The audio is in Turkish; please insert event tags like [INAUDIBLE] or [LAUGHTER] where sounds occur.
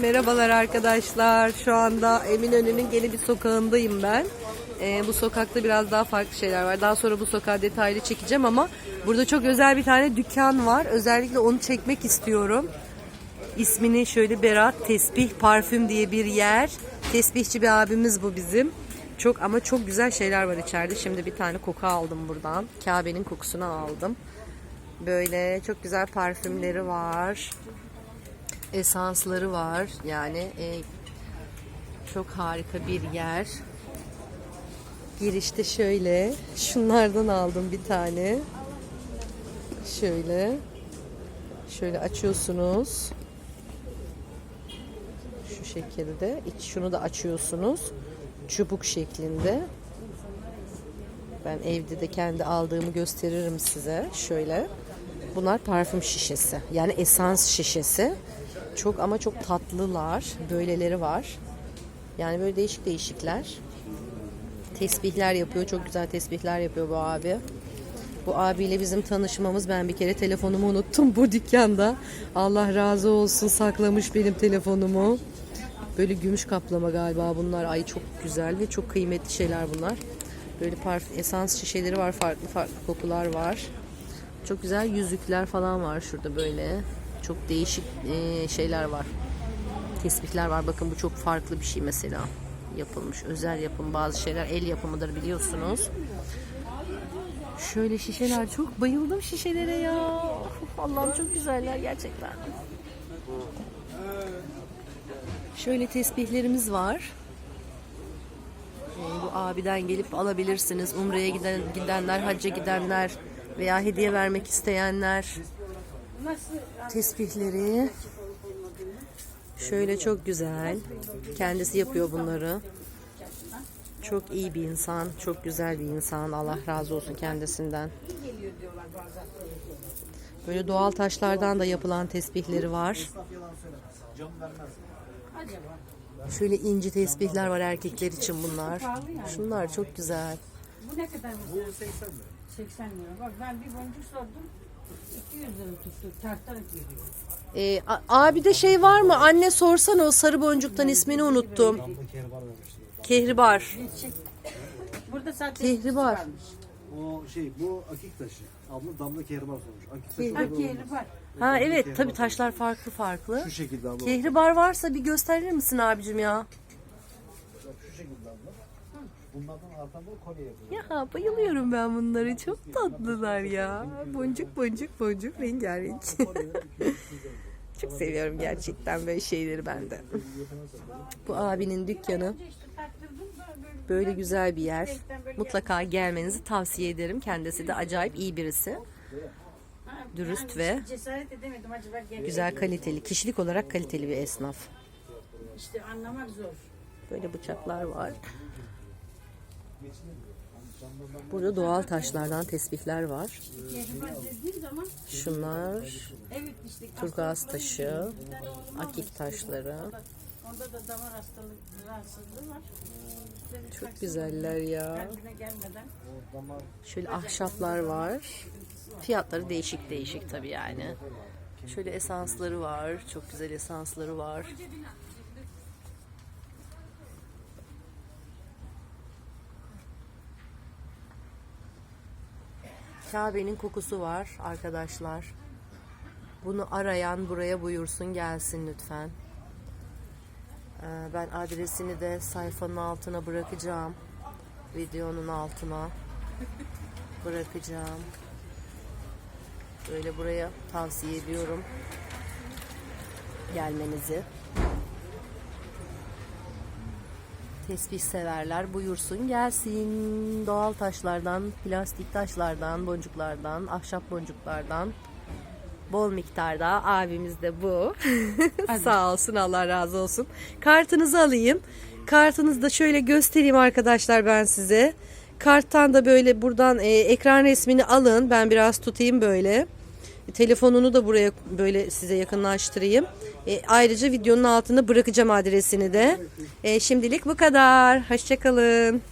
Merhabalar arkadaşlar. Şu anda Eminönü'nün yeni bir sokağındayım ben. Ee, bu sokakta biraz daha farklı şeyler var. Daha sonra bu sokağı detaylı çekeceğim ama burada çok özel bir tane dükkan var. Özellikle onu çekmek istiyorum. İsmini şöyle Berat Tesbih Parfüm diye bir yer. Tesbihçi bir abimiz bu bizim. Çok ama çok güzel şeyler var içeride. Şimdi bir tane koku aldım buradan. Kabe'nin kokusunu aldım. Böyle çok güzel parfümleri var esansları var. Yani e, çok harika bir yer. Girişte şöyle şunlardan aldım bir tane. Şöyle şöyle açıyorsunuz. Şu şekilde. İç şunu da açıyorsunuz. Çubuk şeklinde. Ben evde de kendi aldığımı gösteririm size. Şöyle. Bunlar parfüm şişesi. Yani esans şişesi. Çok ama çok tatlılar. Böyleleri var. Yani böyle değişik değişikler. Tesbihler yapıyor. Çok güzel tesbihler yapıyor bu abi. Bu abiyle bizim tanışmamız ben bir kere telefonumu unuttum bu dükkanda. Allah razı olsun saklamış benim telefonumu. Böyle gümüş kaplama galiba bunlar. Ay çok güzel ve çok kıymetli şeyler bunlar. Böyle parfüm esans şişeleri var. Farklı farklı kokular var. Çok güzel yüzükler falan var şurada böyle. Çok değişik e, şeyler var. Tesbihler var. Bakın bu çok farklı bir şey mesela. Yapılmış. Özel yapım. Bazı şeyler el yapımıdır biliyorsunuz. Şöyle şişeler çok bayıldım şişelere ya. Allah'ım çok güzeller gerçekten. Şöyle tesbihlerimiz var. Ee, Bu abiden gelip alabilirsiniz. Umre'ye giden gidenler, hacca gidenler veya hediye vermek isteyenler tesbihleri şöyle çok güzel. Kendisi yapıyor bunları. Çok iyi bir insan, çok güzel bir insan. Allah razı olsun kendisinden. Böyle doğal taşlardan da yapılan tesbihleri var. Şöyle inci tesbihler var erkekler için bunlar. Şunlar çok güzel. Bu ne kadar mesela? 80 lira. Bak ben bir boncuk sordum. 200 lira tuttu. Ee, a- abi de şey var mı? Anne sorsana o sarı boncuktan ismini unuttum. Kehribar. Geçecek. Burada zaten Kehribar. varmış. O şey bu akik taşı. Abla damla kehribar sormuş. Akik taşı Ha orada olmaz. Ha evet tabi taşlar farklı farklı. Şu şekilde abla. Kehribar varsa bir gösterir misin abicim ya? Bak şu şekilde abla. Bunlardan artan da kolye yapıyor. Ya bayılıyorum ben bunları. Çok tatlılar ya. Boncuk boncuk boncuk rengarenk. Çok seviyorum gerçekten böyle şeyleri ben de. Bu abinin dükkanı böyle güzel bir yer. Mutlaka gelmenizi tavsiye ederim. Kendisi de acayip iyi birisi. Dürüst ve. Güzel kaliteli, kişilik olarak kaliteli bir esnaf. İşte anlamak zor. Böyle bıçaklar var. Burada doğal taşlardan tesbihler var. Şunlar turkuaz taşı, akik taşları. onda da damar hastalık rahatsızlığı var. Çok güzeller ya. Şöyle ahşaplar var. Fiyatları değişik değişik tabii yani. Şöyle esansları var. Çok güzel esansları var. Kabe'nin kokusu var arkadaşlar. Bunu arayan buraya buyursun gelsin lütfen. Ee, Ben adresini de sayfanın altına bırakacağım. Videonun altına bırakacağım. Böyle buraya tavsiye ediyorum gelmenizi. Tesbih severler buyursun gelsin. Doğal taşlardan, plastik taşlardan, boncuklardan, ahşap boncuklardan bol miktarda abimiz de bu. [LAUGHS] Sağ olsun Allah razı olsun. Kartınızı alayım. Kartınızı da şöyle göstereyim arkadaşlar ben size. Karttan da böyle buradan e, ekran resmini alın. Ben biraz tutayım böyle. Telefonunu da buraya böyle size yakınlaştırayım. E, ayrıca videonun altına bırakacağım adresini de. E, şimdilik bu kadar. Hoşçakalın.